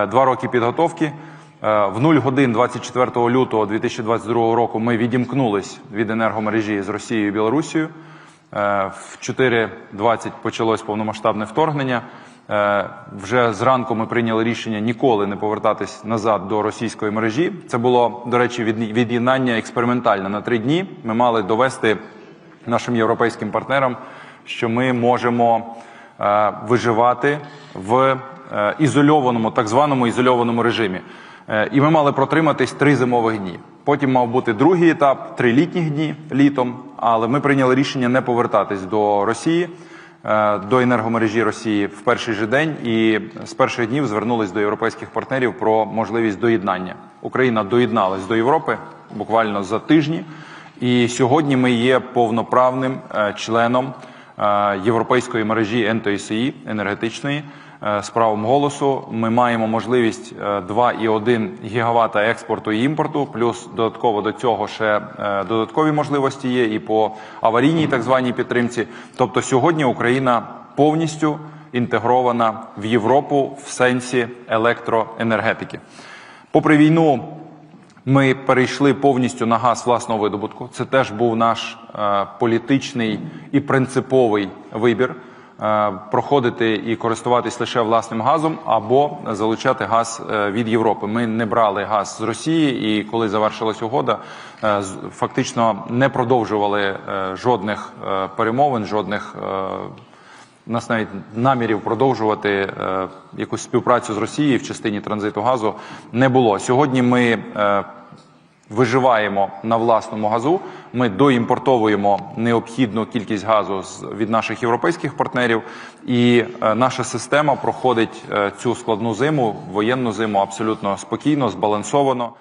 Е, Два роки підготовки. Е, В 0 годин 24 лютого 2022 року ми відімкнулись від енергомережі з Росією і Білорусією. Е, В 4.20 почалось повномасштабне вторгнення. Вже зранку ми прийняли рішення ніколи не повертатись назад до російської мережі. Це було, до речі, від'єднання експериментальне на три дні. Ми мали довести нашим європейським партнерам, що ми можемо виживати в е, ізольованому, так званому ізольованому режимі. Е, І ми мали протриматись три зимових дні. Потім мав бути другий етап, три літніх дні літом. Але ми прийняли рішення не повертатись до Росії, е, до енергомережі Росії в перший же день. І з перших днів звернулись до європейських партнерів про можливість доєднання. Україна доєдналась до Європи буквально за тижні. І сьогодні ми є повноправним е, членом е, європейської мережі НТСІ енергетичної е, з правом голосу. Ми маємо можливість е, 2,1 гігавата експорту і імпорту, плюс додатково до цього ще е, додаткові можливості є і по аварійній так званій підтримці. Тобто сьогодні Україна повністю інтегрована в Європу в сенсі електроенергетики. Попри війну, ми перейшли повністю на газ власного видобутку. Це теж був наш е, політичний і принциповий вибір. е, Проходити і користуватись лише власним газом або залучати газ е, від Європи. Ми не брали газ з Росії, і коли завершилась угода, е, фактично не продовжували е, жодних е, перемовин, жодних е, у нас навіть намірів продовжувати е, якусь співпрацю з Росією в частині транзиту газу не було. Сьогодні ми е, виживаємо на власному газу. Ми доімпортовуємо необхідну кількість газу з від наших європейських партнерів, і е, наша система проходить е, цю складну зиму, воєнну зиму абсолютно спокійно, збалансовано.